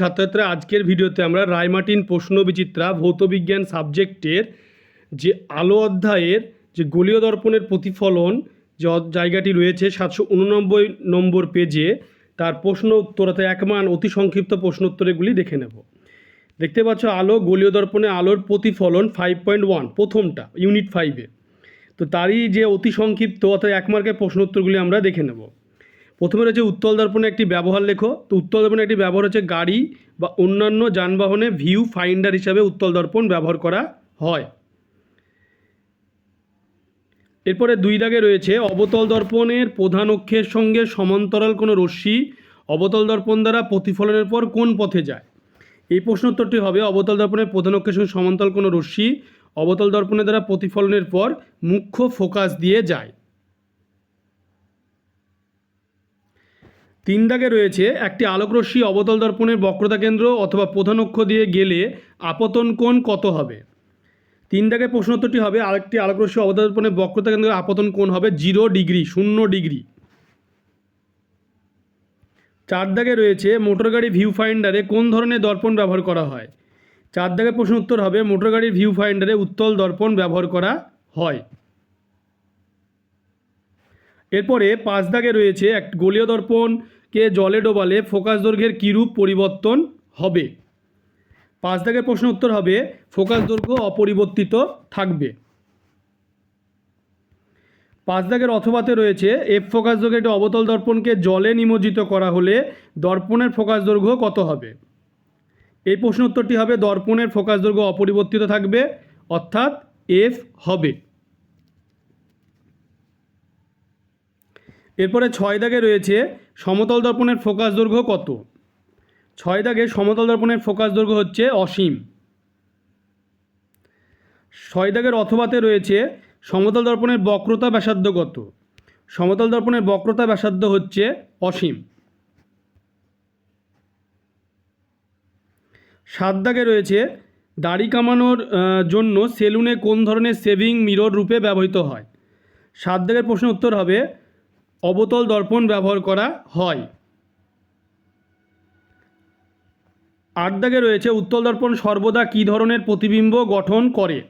ছাত্রছাত্রীরা আজকের ভিডিওতে আমরা রায়মার্টিন প্রশ্ন বিচিত্রা ভৌতবিজ্ঞান সাবজেক্টের যে আলো অধ্যায়ের যে গোলীয় দর্পণের প্রতিফলন যে জায়গাটি রয়েছে সাতশো উননব্বই নম্বর পেজে, তার প্রশ্ন উত্তর অর্থাৎ এক মান অতি সংক্ষিপ্ত প্রশ্ন উত্তরগুলি দেখে নেব। দেখতে পাচ্ছ আলো, গোলীয় দর্পণে আলোর প্রতিফলন ফাইভ পয়েন্ট ওয়ান প্রথমটা ইউনিট ফাইভে তো তারই যে অতি সংক্ষিপ্ত অর্থাৎ এক মার্কের প্রশ্ন উত্তরগুলি আমরা দেখে নেব। প্রথমে রয়েছে উত্তল দর্পণে একটি ব্যবহার লেখো। তো উত্তল দর্পণে একটি ব্যবহার হচ্ছে গাড়ি বা অন্যান্য যানবাহনে ভিউ ফাইন্ডার হিসাবে উত্তল দর্পণ ব্যবহার করা হয়। এরপরে দুই দাগে রয়েছে, অবতল দর্পণের প্রধান অক্ষের সঙ্গে সমান্তরাল কোনো রশ্মি অবতল দর্পণ দ্বারা প্রতিফলনের পর কোন পথে যায়? এই প্রশ্ন উত্তরটি হবে, অবতল দর্পণের প্রধান অক্ষের সঙ্গে সমান্তরাল কোনো রশ্মি অবতল দর্পণের দ্বারা প্রতিফলনের পর মুখ্য ফোকাস দিয়ে যায়। তিন দাগে রয়েছে একটি আলোকরশ্মি অবতল দর্পণের বক্রতা কেন্দ্র অথবা প্রধান অক্ষ দিয়ে গেলে আপতন কোণ কত হবে? তিন দাগে প্রশ্ন উত্তরটি হবে, আরেকটি আলোকরশ্মি অবতল দর্পণের বক্রতা কেন্দ্র আপতন কোণ হবে জিরো ডিগ্রি, শূন্য ডিগ্রি। চার দাগে রয়েছে মোটর গাড়ি ভিউ ফাইন্ডারে কোন ধরনের দর্পণ ব্যবহার করা হয়? চার দাগে প্রশ্ন উত্তর হবে মোটর গাড়ির ভিউ ফাইন্ডারে উত্তল দর্পণ ব্যবহার করা হয়। এরপরে পাঁচ দাগে রয়েছে এক গোলীয় দর্পণকে জলে ডোবালে ফোকাস দৈর্ঘ্যের কীরূপ পরিবর্তন হবে? পাঁচ দাগের প্রশ্ন উত্তর হবে, ফোকাস দৈর্ঘ্য অপরিবর্তিত থাকবে। পাঁচ দাগের অথবাতে রয়েছে এফ ফোকাস দৈর্ঘ্য একটি অবতল দর্পণকে জলে নিমজ্জিত করা হলে দর্পণের ফোকাস দৈর্ঘ্য কত হবে? এই প্রশ্ন উত্তরটি হবে, দর্পণের ফোকাস দৈর্ঘ্য অপরিবর্তিত থাকবে, অর্থাৎ এফ হবে। এরপরে ছয় দাগে রয়েছে সমতল দর্পণের ফোকাস দৈর্ঘ্য কত? ছয় দাগে সমতল দর্পণের ফোকাস দৈর্ঘ্য হচ্ছে অসীম। ছয় দাগের অথবাতে রয়েছে সমতল দর্পণের বক্রতা ব্যাসার্ধ কত? সমতল দর্পণের বক্রতা ব্যাসার্ধ হচ্ছে অসীম। সাত দাগে রয়েছে দাড়ি কামানোর জন্য সেলুনে কোন ধরনের সেভিং মিরর রূপে ব্যবহৃত হয়? সাত দাগের প্রশ্ন উত্তর হবে অবতল দর্পণ ব্যবহার করা হয়। আট দাগে রয়েছে, উত্তল দর্পণ সর্বদা কী ধরনের প্রতিবিম্ব গঠন করে?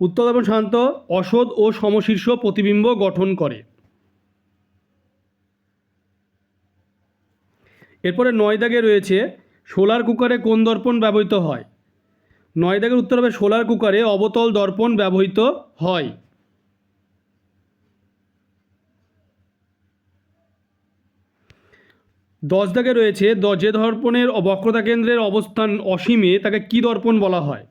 উত্তল দর্পণ সাধারণত অসৎ ও সমশীর্ষ প্রতিবিম্ব গঠন করে। এরপরে নয় দাগে রয়েছে, সোলার কুকারে কোন দর্পণ ব্যবহৃত হয়? নয় দাগের উত্তর হবে সোলার কুকারে অবতল দর্পণ ব্যবহৃত হয়। দশ দাগে রয়েছে যে দর্পণের বক্রতা কেন্দ্রের অবস্থান অসীমে তাকে কি দর্পণ বলা হয়?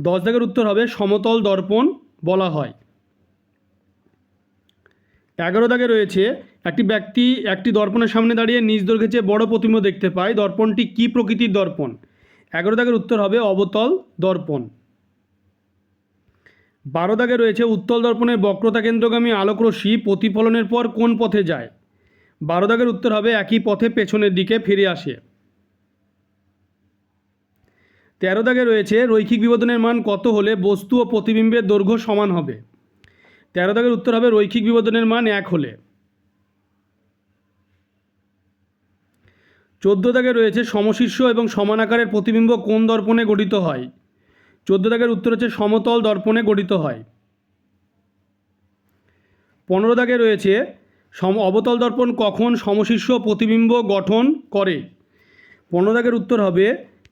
দশ দাগের উত্তর হবে, সমতল দর্পণ বলা হয়। এগারো দাগে রয়েছে, একটি ব্যক্তি একটি দর্পণের সামনে দাঁড়িয়ে নিজ দৈর্ঘ্যের চেয়ে বড় প্রতিবিম্ব দেখতে পায়। দর্পণটি কি প্রকৃতির দর্পণ? এগারো দাগের উত্তর হবে, অবতল দর্পণ। বারো দাগে রয়েছে, উত্তল দর্পণের বক্রতা কেন্দ্রগামী আলোকরশ্মি প্রতিফলনের পর কোন পথে যায়? বারো দাগের উত্তর হবে, একই পথে পেছনের দিকে ফিরে আসে। তেরো দাগে রয়েছে, রৈখিক বিবর্ধনের মান কত হলে বস্তু ও প্রতিবিম্বের দৈর্ঘ্য সমান হবে? তেরো দাগের উত্তর হবে, রৈখিক বিবর্ধনের মান এক হলে। চোদ্দ দাগে রয়েছে, সমশীর্ষ এবং সমান আকারের প্রতিবিম্ব কোন দর্পণে গঠিত হয়? চোদ্দ দাগের উত্তর হচ্ছে, সমতল দর্পণে গঠিত হয়। পনেরো দাগে রয়েছে সম, অবতল দর্পণ কখন সমশীর্ষ প্রতিবিম্ব গঠন করে? পনেরো দাগের উত্তর হবে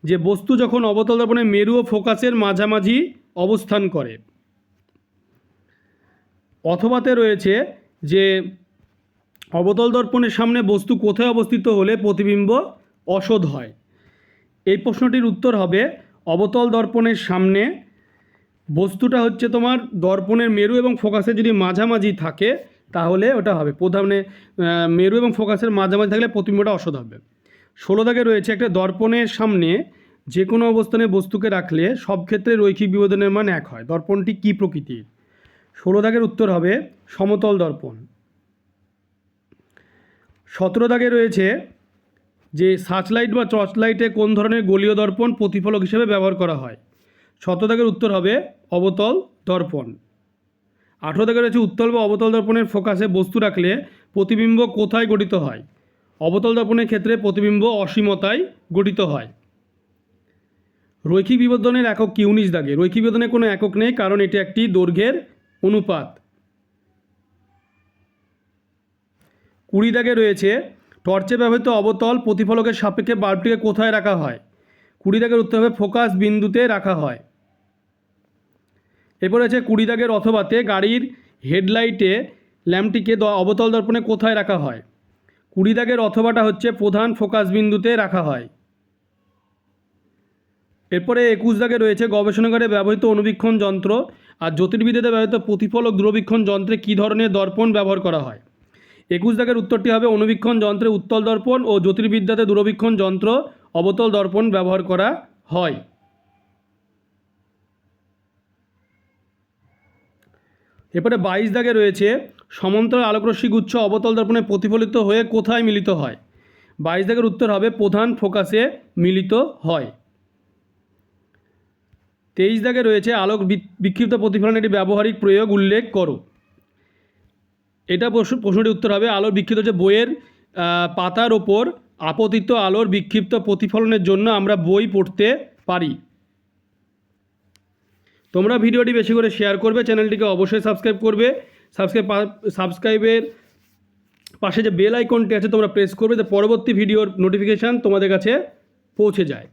যে বস্তু যখন অবতল দর্পণে মেরু ও ফোকাসের মাঝামাঝি অবস্থান করে। অথবাতে রয়েছে যে অবতল দর্পণের সামনে বস্তু কোথায় অবস্থিত হলে প্রতিবিম্ব অসৎ হয়? এই প্রশ্নটির উত্তর হবে অবতল দর্পণের সামনে। বস্তুটা হচ্ছে তোমার দর্পণের মেরু এবং ফোকাসে যদি মাঝামাঝি থাকে তাহলে ওটা হবে। প্রধানে আহ, মেরু এবং ফোকাসের মাঝামাঝি থাকলে প্রতিবিম্বটা অসৎ হবে। ষোলো দাগে রয়েছে একটা দর্পণের সামনে যে কোনো অবস্থানে বস্তুকে রাখলে সব ক্ষেত্রে রৈখিক বিবোধনের মান এক হয়। দর্পণটি কী প্রকৃতির? ষোলো দাগের উত্তর হবে সমতল দর্পণ। সতেরো দাগে রয়েছে যে সার্চলাইট বা টর্চ লাইটে কোন ধরনের গোলীয় দর্পণ প্রতিফলক হিসেবে ব্যবহার করা হয়। শত দাগের উত্তর হবে অবতল দর্পণ। আঠেরো দাগে রয়েছে উত্তল বা অবতল দর্পণের ফোকাসে বস্তু রাখলে প্রতিবিম্ব কোথায় গঠিত হয়? অবতল দর্পণের ক্ষেত্রে প্রতিবিম্ব অসীমতায় গঠিত হয়। রৈখিক বিবর্ধনের একক কি উনিশ দাগে। রৈখিক বিবর্ধনের কোনো একক নেই, কারণ এটি একটি দৈর্ঘ্যের অনুপাত। কুড়ি দাগে রয়েছে, টর্চে ব্যবহৃত অবতল প্রতিফলকের সাপেক্ষে বাল্বটিকে কোথায় রাখা হয়? কুড়ি দাগের উত্তর হবে ফোকাস বিন্দুতে রাখা হয়। এরপর আছে কুড়ি দাগের অথবাতে গাড়ির হেডলাইটে ল্যাম্পটিকে অবতল দর্পণে কোথায় রাখা হয়? কুড়ি দাগের অথবাটা হচ্ছে প্রধান ফোকাস বিন্দুতে রাখা হয়। এরপরে একুশ দাগে রয়েছে গবেষণাগারে ব্যবহৃত অনুবীক্ষণ যন্ত্র। আর জ্যোতির্বিদ্যাতে ব্যবহৃত প্রতিফলক দূরবীক্ষণ যন্ত্রে কী ধরনের দর্পণ ব্যবহার করা হয়? একুশ দাগের উত্তরটি হবে অনুবীক্ষণ যন্ত্রে উত্তল দর্পণ ও জ্যোতির্বিদ্যাতে দূরবীক্ষণ যন্ত্র অবতল দর্পণ ব্যবহার করা হয়। এরপরে বাইশ দাগে রয়েছে, সমান্তরাল আলোকরশ্মি গুচ্ছ অবতল দর্পণে প্রতিফলিত হয়ে কোথায় মিলিত হয়? বাইশ দাগের উত্তর হবে, প্রধান ফোকাসে মিলিত হয়। তেইশ দাগে রয়েছে, আলোক বিক্ষিপ্ত প্রতিফলনের একটি ব্যবহারিক প্রয়োগ, উল্লেখ করো। এটা প্রশ্ন প্রশ্নটির উত্তর হবে, আলোর বিক্ষিপ্ত যে বইয়ের পাতার ওপর আপতিত আলোর বিক্ষিপ্ত প্রতিফলনের জন্য আমরা বই পড়তে পারি। তোমরা ভিডিওটি বেশি করে শেয়ার করবে চ্যানেলটিকে অবশ্যই সাবস্ক্রাইব করবে। সাবস্ক্রাইব সাবস্ক্রাইবের পাশে যে বেল আইকনটি আছে, তোমরা প্রেস করবে, যে পরবর্তী ভিডিওর নোটিফিকেশান তোমাদের কাছে পৌঁছে যায়।